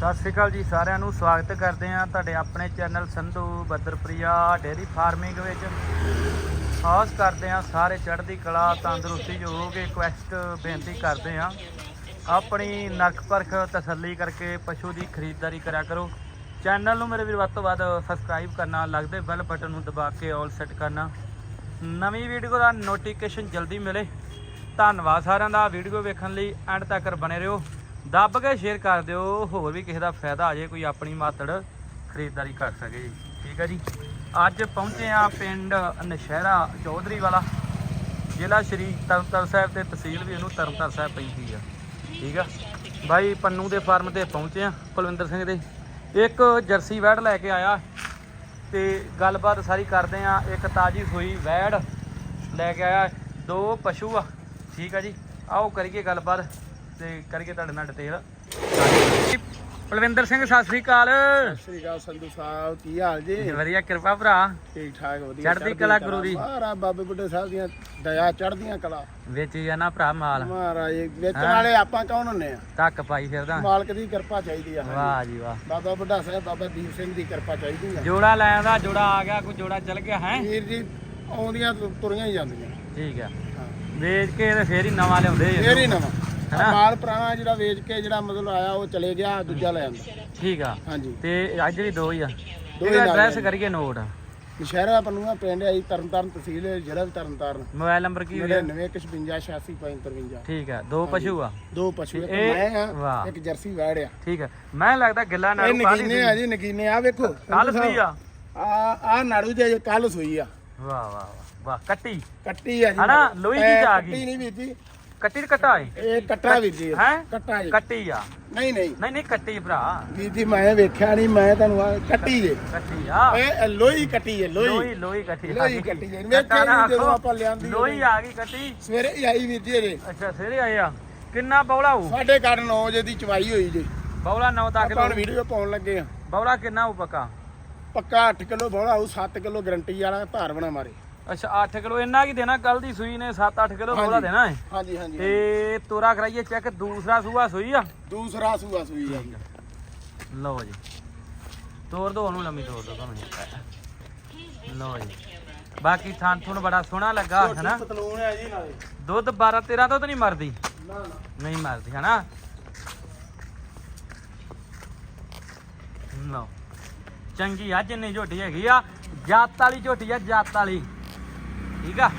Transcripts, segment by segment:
ਸਤਿ ਸ਼੍ਰੀ ਅਕਾਲ ਜੀ, ਸਾਰਿਆਂ ਨੂੰ ਸਵਾਗਤ ਕਰਦੇ ਹਾਂ ਤੁਹਾਡੇ ਆਪਣੇ ਚੈਨਲ ਸੰਧੂ ਬੱਦਰਪ੍ਰਿਆ ਡੇਰੀ ਫਾਰਮਿੰਗ ਵਿੱਚ। ਆਸ ਕਰਦੇ ਹਾਂ ਸਾਰੇ ਚੜ੍ਹਦੀ ਕਲਾ, ਤੰਦਰੁਸਤੀ ਜੋ ਹੋਗੇ ਕੁਐਸਟ ਬੇਨਤੀ ਕਰਦੇ ਹਾਂ। ਆਪਣੀ ਨਰਕ ਪਰਖ ਤਸੱਲੀ ਕਰਕੇ ਪਸ਼ੂ ਦੀ ਖਰੀਦਦਾਰੀ ਕਰਿਆ ਕਰੋ। ਚੈਨਲ ਨੂੰ ਮੇਰੇ ਵੀਰ ਵੱਧ ਤੋਂ ਵੱਧ ਸਬਸਕ੍ਰਾਈਬ ਕਰਨਾ, ਲੱਗਦੇ ਬੈਲ ਬਟਨ ਨੂੰ ਦਬਾ ਕੇ ਆਲ ਸੈੱਟ ਕਰਨਾ। ਨਵੀਂ ਵੀਡੀਓ ਦਾ ਨੋਟੀਫਿਕੇਸ਼ਨ ਜਲਦੀ ਮਿਲੇ। ਧੰਨਵਾਦ ਸਾਰਿਆਂ ਦਾ। ਵੀਡੀਓ ਵੇਖਣ ਲਈ ਐਂਡ ਤੱਕ ਬਣੇ ਰਹੋ। ਦੱਬ ਕੇ ਸ਼ੇਅਰ ਕਰ ਦਿਓ, ਹੋਰ ਵੀ ਕਿਸੇ ਦਾ ਫਾਇਦਾ ਆ ਜੇ ਕੋਈ ਆਪਣੀ ਮਾਤੜ ਖਰੀਦਦਾਰੀ ਕਰ ਸਕੇ ਜੀ। ਠੀਕ ਹੈ ਜੀ। ਅੱਜ ਪਹੁੰਚੇ ਆ ਪਿੰਡ ਨਸ਼ਹਿਰਾ ਚੌਧਰੀ ਵਾਲਾ। ਜ਼ਿਲ੍ਹਾ ਸ਼੍ਰੀ ਤਰਨਤਾਰਨ ਸਾਹਿਬ ਤੇ ਤਹਿਸੀਲ ਵੀ ਇਹਨੂੰ ਤਰਨਤਾਰਨ ਸਾਹਿਬ ਪੈਂਦੀ ਆ। ਠੀਕ ਆ। ਬਾਈ ਪੰਨੂ ਦੇ ਫਾਰਮ ਤੇ ਪਹੁੰਚੇ ਆ ਕੁਲਵਿੰਦਰ ਸਿੰਘ ਦੇ। ਇੱਕ ਜਰਸੀ ਵੈੜ ਲੈ ਕੇ ਆਇਆ ਤੇ ਗੱਲਬਾਤ ਸਾਰੀ ਕਰਦੇ ਆ ਇੱਕ ਤਾਜੀ ਸੂਈ ਵੈੜ ਲੈ ਕੇ ਆਇਆ। ਦੋ ਪਸ਼ੂ ਆ। ਠੀਕ ਆ ਜੀ। ਆਓ ਕਰੀਏ ਗੱਲਬਾਤ। ਤੇ ਕਰੀਏ ਤੁਹਾਡੇ ਨਾਲ ਡਿਟੇਲ। ਕੁਲਵਿੰਦਰ ਸਿੰਘ ਸਤਿ ਸ੍ਰੀ ਅਕਾਲ। ਸ੍ਰੀ ਅਕਾਲ ਸੰਧੂ ਸਾਹਿਬ ਕੀ ਹਾਲ ਜੀ? ਵਧੀਆ ਕਿਰਪਾ ਭਰਾ। ਠੀਕ ਠਾਕ ਵਧੀਆ ਚੜ੍ਹਦੀ ਕਲਾ ਗੁਰੂ ਦੀ। ਮਹਾਰਾਜ ਬਾਬੇ ਬੁੱਢੇ ਸਾਹਿਬ ਦੀਆਂ ਦਇਆ ਚੜ੍ਹਦੀਆਂ ਕਲਾ। ਵਿੱਚ ਜਾਣਾ ਭਰਾ ਮਾਲ। ਮਹਾਰਾਜ ਵੇਚਣ ਹਾਂ। ਵਾਲੇ ਆਪਾਂ ਕੌਣ ਹੁੰਨੇ ਆ? ਤੱਕ ਪਾਈ ਫਿਰਦਾ। ਮਾਲਕ ਦੀ ਕਿਰਪਾ ਚਾਹੀਦੀ ਆ। ਵਾਹ ਜੀ ਵਾਹ। ਬਾਬਾ ਬੁੱਢਾ ਸਾਹਿਬ ਬਾਬਾ ਦੀਪ ਸਿੰਘ ਦੀ ਕਿਰਪਾ ਚਾਹੀਦੀ ਆ। ਜੋੜਾ ਲੈ ਆਂਦਾ ਜੋੜਾ ਆ ਗਿਆ ਕੋਈ ਜੋੜਾ ਚੱਲ ਗਿਆ ਹੈ? ਵੀਰ ਜੀ ਆਉਂਦੀਆਂ ਤੁਰੀਆਂ ਹੀ ਜਾਂਦੀਆਂ। ਠੀਕ ਆ। ਵੇਚ ਕੇ ਤੇ ਫੇਰ ਹੀ ਨਵਾਂ ਲਿਆਉਂਦੇ ਫੇਰ ਹੀ ਨਵਾਂ। ਹੈਨਾ? ਮਾਲ ਪੁਰਾਣਾ ਜਿਹੜਾ ਵੇਚ ਕੇ ਜਿਹੜਾ ਮਤਲਬ ਆਇਆ ਉਹ ਚਲੇ ਗਿਆ ਦੂਜਾ ਲੈ ਆਂਦਾ ਠੀਕ ਆ। ਹਾਂਜੀ। ਤੇ ਅੱਜ ਵੀ ਦੋ ਹੀ ਆ। ਹੀ ਇਹਦਾ ਨਾਲ ਐਡਰੈਸ। ਕਰੀਏ ਨੋਟ। ਨਸ਼ਹਿਰਾ ਪੰਨੂਆ ਪਿੰਡ ਆਈ ਤਰਨਤਾਰਨ ਤਹਿਸੀਲ ਜ਼ਿਲ੍ਹਾ ਵੀ ਤਰਨਤਾਰਨ। ਮੋਬਾਈਲ ਨੰਬਰ ਕੀ ਹੋਇਆ? 99565653 ਠੀਕ ਆ ਦੋ ਪਸ਼ੂ ਆ। ਦੋ ਪਸ਼ੂ ਇੱਕ ਇਹ- ਮੈਂ ਵਾਹ। ਆ ਇੱਕ ਜਰਸੀ ਵੈੜ ਆ। ਠੀਕ ਆ। ਮੈਂ ਲੱਗਦਾ ਗਿੱਲਾ ਇਹ ਨਾਲ ਨਗੀਨੇ ਆ ਜੀ ਨਗੀਨੇ ਆ ਵੇਖੋ। ਕੱਲ ਸੂਈ ਆ। ਆ ਆ ਨਾੜੂ ਜੇ ਕੱਲ ਸੂਈ ਆ। ਵਾਹ ਵਾਹ ਵਾਹ ਵਾਹ। ਕੱਟੀ। ਕੱਟੀ ਆ ਜੀ ਹਨਾ? ਲੋਹੀ ਦੀ ਚ ਆ ਕੱਟੀ ਗਈ। ਨਹੀਂ ਵੀਰ ਜੀ ਕੱਟੀ ਤੇ ਕੱਟਾ ਏ ਇਹ ਕੱਟਾ ਵੀਰ ਜੀ ਹੈਂ? ਕੱਟਾ ਜੀ। ਕੱਟੀ ਆ? ਨਹੀਂ ਨਹੀਂ। ਨਹੀਂ ਨਹੀਂ ਕੱਟੀ ਭਰਾ। ਵੀਰ ਜੀ ਮੈਂ ਵੇਖਿਆ ਨਹੀਂ ਮੈਂ ਤੁਹਾਨੂੰ ਆ ਕੱਟੀ ਜੇ ਕੱਟੀ ਆ? ਇਹ ਲੋਹੀ ਕੱਟੀ ਹੈ ਲੋਹੀ ਲੋਈ ਕੱਟੀ ਲੋਹੀ। ਕੱਟੀ ਹੈ। ਕੱਟਾ ਵੇਖਿਆ ਨਾ ਨੀ ਜਦੋਂ ਆਪਾਂ ਲਿਆਂਦੀ ਲੋਈ ਆ ਗਈ ਕੱਟੀ। ਸਵੇਰੇ ਹੀ ਆਈ ਵੀਰ ਜੀ ਇਹਦੇ। ਅੱਛਾ ਸਵੇਰੇ ਆਏ ਆ। ਕਿੰਨਾ ਬੌਲਾ ਹੋਊ ਸਾਡੇ ਘਰ 9 ਵਜੇ ਦੀ ਚਵਾਈ ਹੋਈ ਜੀ। ਬੌਲਾ 9 ਤੱਕ ਆਪਾਂ ਵੀਡੀਓ ਪਾਉਣ ਲੱਗੇ ਆ। ਬੌਲਾ ਕਿੰਨਾ ਹੋਊ ਪੱਕਾ? ਪੱਕਾ 8 ਕਿਲੋ ਬੋਲਾ ਹੋਊ 7 ਕਿਲੋ ਗਰੰਟੀ ਵਾਲਾ ਧਾਰ ਬਣਾ ਮਾਰੇ। ਅੱਛਾ 8 ਕਿਲੋ ਇੰਨਾ ਕੀ ਦੇਣਾ? ਕੱਲ ਦੀ ਸੂਈ ਨੇ 7-8 ਕਿਲੋ ਹਾਂਜੀ। ਦੇਣਾ ਹੈ। ਹਾਂਜੀ ਹਾਂਜੀ ਤੇ ਤੋਰਾ ਕਰਾਈਏ ਚੈੱਕ ਦੂਸਰਾ ਸੂਆ ਸੂਈ ਆ? ਦੂਸਰਾ ਸੂਆ ਸੂਈ ਆ ਲਓ ਜੀ। ਤੋਰ ਦੋ ਉਹਨੂੰ ਲੰਮੀ ਤੋਰ ਦੋ ਭਾਵੇਂ। ਲਓ ਜੀ। ਬਾਕੀ ਥਾਂ ਥੁਣ ਬੜਾ ਸੋਹਣਾ ਲੱਗਾ ਹਨਾ? ਹੈ ਜੀ ਨਾਲੇ। ਦੁੱਧ 12 13 ਤੋਂ ਤਾਂ ਨਹੀਂ ਮਰਦੀ? ਨਾ ਨਾ। ਨਹੀਂ ਮਰਦੀ ਹਨਾ? ਲਓ। ਚੰਗੀ ਆ ਜਿੰਨੀ ਝੋਟੀ ਹੈਗੀ ਆ। ਜਾਤ ਵਾਲੀ ਝੋਟੀ ਆ ਜਾਤ ਵਾਲੀ। ਠੀਕ ਆ?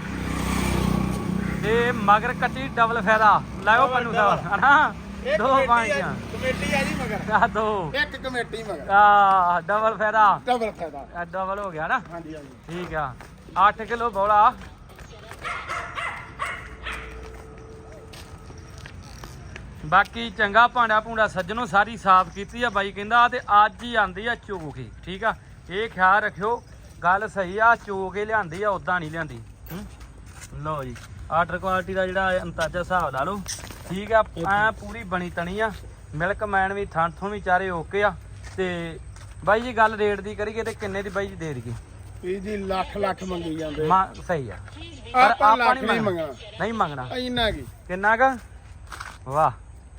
ਤੇ ਮਗਰ ਕੱਟੀ ਡਬਲ ਫਾਇਦਾ। ਲਾਓ ਪੰਨੂ ਸਾਹਿਬ ਹਨਾ? ਦੋ ਕਮੇਟੀ ਪੰਜ ਆ- ਕਮੇਟੀ ਆ ਜੀ ਮਗਰ। ਆ ਦੋ। ਇੱਕ ਕਮੇਟੀ ਮਗਰ। ਆ ਡਬਲ ਫਾਇਦਾ। ਡਬਲ ਫਾਇਦਾ। ਆ ਡਬਲ ਹੋ ਗਿਆ ਨਾ? ਹਾਂਜੀ ਹਾਂਜੀ। ਠੀਕ ਆ। 8 ਕਿਲੋ ਬੋਲਾ। ਬਾਕੀ ਚੰਗਾ ਭਾਂਡਾ ਭੂੰਡਾ ਸੱਜਣੋ ਸਾਰੀ ਸਾਫ਼ ਕੀਤੀ ਆ ਬਾਈ ਕਹਿੰਦਾ ਤੇ ਅੱਜ ਹੀ ਆਂਦੀ ਆ ਚੋਕੇ ਠੀਕ ਆ? ਇਹ ਖਿਆਲ ਰੱਖਿਓ ਗੱਲ ਸਹੀ ਆ ਚੋਕੇ ਲਿਆਂਦੀ ਆ ਉਦਾਂ ਨਹੀਂ ਲਿਆਂਦੀ। ਹੂੰ? ਲਓ ਜੀ ਆਰਡਰ ਕੁਆਲਿਟੀ ਦਾ ਜਿਹੜਾ ਅੰਦਾਜ਼ਾ ਹਿਸਾਬ ਲਾ ਲਓ। ਠੀਕ ਆ ਐ ਪੂਰੀ ਬਣੀ ਤਣੀ ਆ। ਮਿਲਕ ਮੈਨ ਵੀ ਥਣ ਥੋਂ ਵੀ ਚਾਰੇ ਓਕੇ ਆ। ਤੇ ਬਾਈ ਜੀ ਗੱਲ ਰੇਟ ਦੀ ਕਰੀਏ ਤੇ ਕਿੰਨੇ ਦੀ ਬਾਈ ਜੀ ਦੇ ਦਈਏ? ਜੀ ਲੱਖ ਲੱਖ ਮੰਗੀ ਜਾਂਦੇ। ਮਾ ਸਹੀ ਆ। ਆਪਾਂ ਲੱਖ ਨਹੀਂ ਮੰਗਣਾ। ਨਹੀਂ ਮੰਗਣਾ। ਇੰਨਾ ਕੀ? ਕਿੰਨਾ ਕ? ਵਾਹ।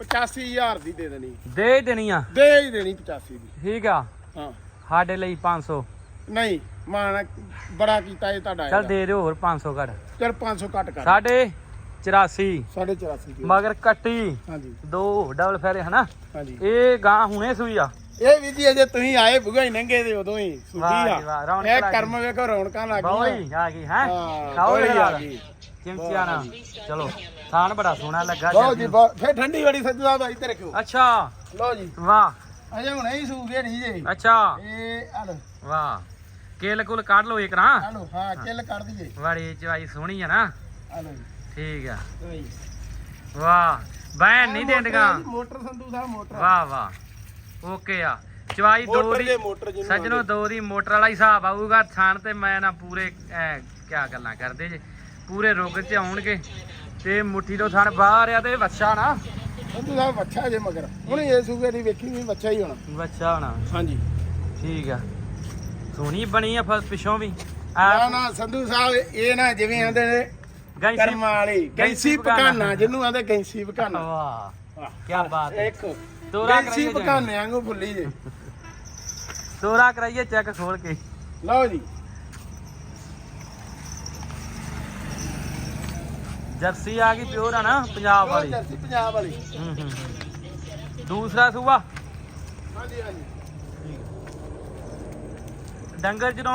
85000 ਦੀ ਦੇ ਦੇਣੀ। ਦੇ ਦੇਣੀ ਆ। ਦੇ ਹੀ ਦੇਣੀ 85 ਦੀ। ਠੀਕ ਆ। ਹਾਂ। ਸਾਡੇ ਲਈ 500 ਨਹੀਂ। ਮਾਣ ਬੜਾ ਕੀਤਾ ਇਹ ਤੁਹਾਡਾ ਚੱਲ ਦੇ ਦਿਓ ਹੋਰ 500 ਘੱਟ। ਚਲ 500 ਘੱਟ ਕਰ। ਸਾਡੇ 84 84 ਦੀ ਮਗਰ ਕੱਟੀ। ਹਾਂਜੀ। ਦੋ ਡਬਲ ਫੇਰੇ ਹਨਾ? ਹਾਂਜੀ। ਇਹ ਗਾਂ ਹੁਣੇ ਸੂਈ ਆ। ਇਹ ਵੀ ਜੀ ਅਜੇ ਤੁਸੀਂ ਆਏ ਬੁਗਾ ਹੀ ਨੰਗੇ ਦੇ ਉਦੋਂ ਹੀ ਵਾਹ ਆ। ਜੀ ਵਾਹ, ਰੌਣਕ ਇਹ ਲੱਗ ਕਰਮ ਵੇਖੋ ਰੌਣਕਾਂ ਲੱਗ ਗਈਆਂ। ਬੋਈ ਆ ਗਈ ਹੈ? ਹਾਂ, ਖਾਓ ਬੋਈ ਆ ਯਾਰ ਗਈ। ਚਿਮਚਿਆ ਨਾ ਚਲੋ ਥਾਨ ਬੜਾ ਸੋਹਣਾ ਲੱਗਾ ਲਓ ਜੀ। ਬਹੁਤ ਫੇਰ ਠੰਡੀ ਬੜੀ ਸੱਜੂ ਸਾਹਿਬ ਇੱਥੇ ਰੱਖਿਓ। ਅੱਛਾ। ਲਓ ਜੀ। ਵਾਹ। ਅਜੇ ਹੁਣੇ ਹੀ ਸੂਗੇ ਨਹੀਂ ਜੀ। ਅੱਛਾ। ਇਹ ਆ ਲਓ। ਵਾਹ। ਕੇਲ ਕੁਲ ਕੱਢ ਲਓ ਇੱਕ ਨਾ। ਲਓ ਹਾਂ ਕਿੱਲ ਕੱਢ ਦਈਏ। ਬੜੀ ਚਵਾਈ ਸੋਹਣੀ ਆ ਨਾ। ਜੀ। ਠੀਕ ਆ। ਵਾਹ ਬੈਨ ਨਹੀਂ ਦੇਂਦਗਾ ਮੋਟਰ ਸੰਧੂ ਸਾਹਿਬ ਮੋਟਰ ਵਾਹ ਵਾਹ। ਓਕੇ ਆ। ਚਵਾਈ ਦੋ ਦੀ ਸੱਜਣੋ ਦੋ ਦੀ ਮੋਟਰ ਵਾਲਾ ਹੀ ਹਿਸਾਬ ਆਊਗਾ। ਥਾਣ ਤੇ ਮੈਂ ਨਾ ਪੂਰੇ ਐ ਕਿਆ ਗੱਲਾਂ ਕਰਦੇ ਜੇ। ਪੂਰੇ ਰੁੱਗ ਚ ਆਉਣਗੇ। ਤੇ ਮੁੱਠੀ ਤੋਂ ਥਾਣ ਬਾਹਰ ਆ ਤੇ ਵੱਛਾ ਨਾ। ਸੰਧੂ ਸਾਹਿਬ ਬੱਚਾ ਜੇ ਮਗਰ। ਹੁਣ ਇਹ ਸੂਗੇ ਦੀ ਵੇਖੀ ਵੀ ਬੱਚਾ ਹੀ ਹੋਣਾ। ਵੱਛਾ ਹੋਣਾ। ਹਾਂਜੀ। ਠੀਕ ਆ। ਸੋਹਣੀ ਬਣੀ ਆ ਫਸ ਪਿਛੋਂ ਵੀ। ਨਾ ਆ ਨਾ ਸੰਧੂ ਸਾਹਿਬ ਇਹ ਨਾ ਜਿਵੇਂ ਆਂਦੇ ਨੇ ਗੈਂਸੀ ਕਰਮਾਂ ਵਾਲੀ ਗੈਂਸੀ ਪਕਾਨਾ। ਜਿਹਨੂੰ ਆਂਦੇ ਗੈਂਸੀ ਪਕਾਨਾ ਵਾਹ ਵਾਹ ਕੀ ਬਾਤ ਹੈ। ਦੇਖੋ ਦੋਰਾ ਕਰਾਈਏ ਚੈੱਕ। ਪਕਾਨੇ ਵਾਂਗੂ ਫੁੱਲੀ ਜੇ। ਦੋਰਾ ਕਰਾਈਏ ਚੈੱਕ ਖੋਲ ਕੇ। ਲਓ ਜੀ। ਜਰਸੀ ਆ ਗਈ ਪਿਓਰ ਆ ਨਾ ਪੰਜਾਬ ਵਾਲੀ। ਜਰਸੀ ਪੰਜਾਬ ਵਾਲੀ। ਹੂੰ ਹੂੰ। ਦੂਸਰਾ ਸੂਆ। ਹਾਂਜੀ ਹਾਂਜੀ। ਡੰਗਰ ਜਦੋਂ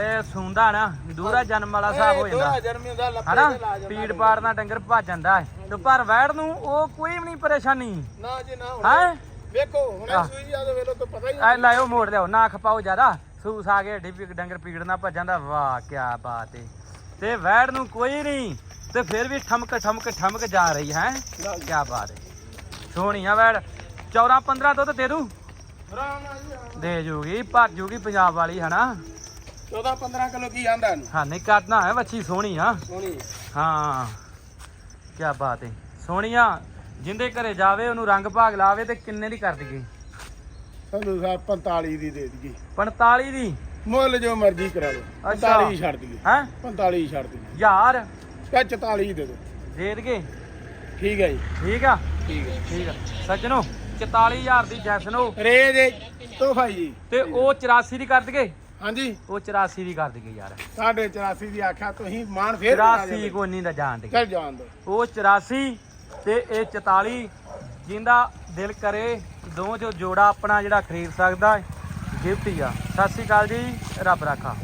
ਇਹ ਸੁੰਦਾ ਨਾ ਦੂਰਾ ਜਨਮ ਵਾਲਾ ਹਿਸਾਬ ਹੋ ਜਾਂਦਾ। ਦੋਹਰਾ ਜਨਮੀ ਦਾ ਲੱਪੇ ਹਨਾ? ਤੇ ਲਾ ਜਾਂਦਾ ਪੀੜ ਪਾੜ ਨਾਲ ਡੰਗਰ ਭੱਜ ਜਾਂਦਾ ਹੈ। ਤੇ ਪਰ ਵੈੜ ਨੂੰ ਉਹ ਕੋਈ ਵੀ ਨਹੀਂ ਪਰੇਸ਼ਾਨੀ। ਨਾ ਜੀ ਨਾ ਹੈ? ਹੁਣ ਵੇਖੋ ਹੁਣੇ। ਸੂਈ ਆ ਤੇ ਵੇਲੋ ਤਾਂ ਪਤਾ ਹੀ ਐ ਲਾਇਓ ਮੋੜ ਲਿਓ ਨਾ ਖਪਾਓ ਜ਼ਿਆਦਾ। ਸੂਸ ਆ ਕੇ ਢੀ ਡੰਗਰ ਪੀੜ ਨਾ ਭੱਜ ਜਾਂਦਾ। ਵਾਹ ਕੀ ਬਾਤ ਏ। ਤੇ ਵੈੜ ਨੂੰ ਕੋਈ ਨਹੀਂ ਤੇ ਫਿਰ ਵੀ ਠਮਕ ਠਮਕ ਠਮਕ ਜਾ ਰਹੀ ਹੈ। ਕੀ ਬਾਤ ਏ। ਸੋਹਣੀ ਆ ਵੈੜ। 14 15 ਦੁੱਧ ਦੇ ਦੂੰ। ਦੇ ਜੂਗੀ ਭਰ ਜੂਗੀ ਪੰਜਾਬ ਵਾਲੀ ਹਨਾ? ਨਾਲ। 14 15 ਕਿਲੋ ਕੀ ਆਂਦਾ ਇਹਨੂੰ? ਹਾਂ ਨਹੀਂ ਕਰਨਾ ਹੈ ਵੱਛੀ ਸੋਹਣੀ ਆ। ਸੋਹਣੀ। ਹਾਂ ਕੀ ਬਾਤ ਹੈ ਸੋਹਣੀਆਂ ਜਿੰਦੇ ਘਰੇ ਜਾਵੇ ਉਹਨੂੰ ਰੰਗ ਭਾਗ ਲਾਵੇ ਤੇ ਕਿੰਨੇ ਦੀ ਕਰ ਦਈਏ? ਸਾਨੂੰ ਸਾਹਿਬ 45 ਦੀ ਦੇ ਦਈਏ। 45 ਦੀ? ਮੁੱਲ ਜੋ ਮਰਜ਼ੀ ਕਰਾ ਲਓ। ਅੱਛਾ। 45 ਛੱਡ ਦਈਏ। ਹੈ? 45 ਛੱਡ ਦਈਏ। ਯਾਰ। ਕਾ 44 ਦੇ ਦਿਓ। ਦੇ ਦਈਏ? ਠੀਕ ਹੈ ਜੀ। ਠੀਕ ਆ? ਠੀਕ ਹੈ। ਠੀਕ ਆ। ਸੱਜਣੋ। 44000 ਦੀ ਜੈਸਨੋ ਰੇਜ ਤੋਹਫਾ ਜੀ। ਤੇ ਉਹ 84 ਦੀ ਕਰ ਦਈਏ? ਹਾਂਜੀ। ਉਹ 84 ਦੀ ਕਰ ਦਈਏ ਯਾਰ। ਸਾਢੇ 84 ਦੀ ਆਖਿਆ ਤੁਸੀਂ ਮਾਨ ਫੇਰ ਬਣਾ 84 ਜਾਵੇ। ਕੋਈ ਨਹੀਂ ਦਾ ਜਾਣ ਦੇ ਚੱਲ ਜਾਣ ਦੋ ਉਹ 84 ਤੇ ਇਹ 44 ਜਿੰਦਾ ਦਿਲ ਕਰੇ ਦੋ ਜੋ ਜੋੜਾ ਆਪਣਾ ਜਿਹੜਾ ਖਰੀਦ ਸਕਦਾ ਗਿਫਟ ਹੀ ਆ। ਸਤਿ ਸ਼੍ਰੀ ਅਕਾਲ ਜੀ ਰੱਬ ਰਾਖਾ।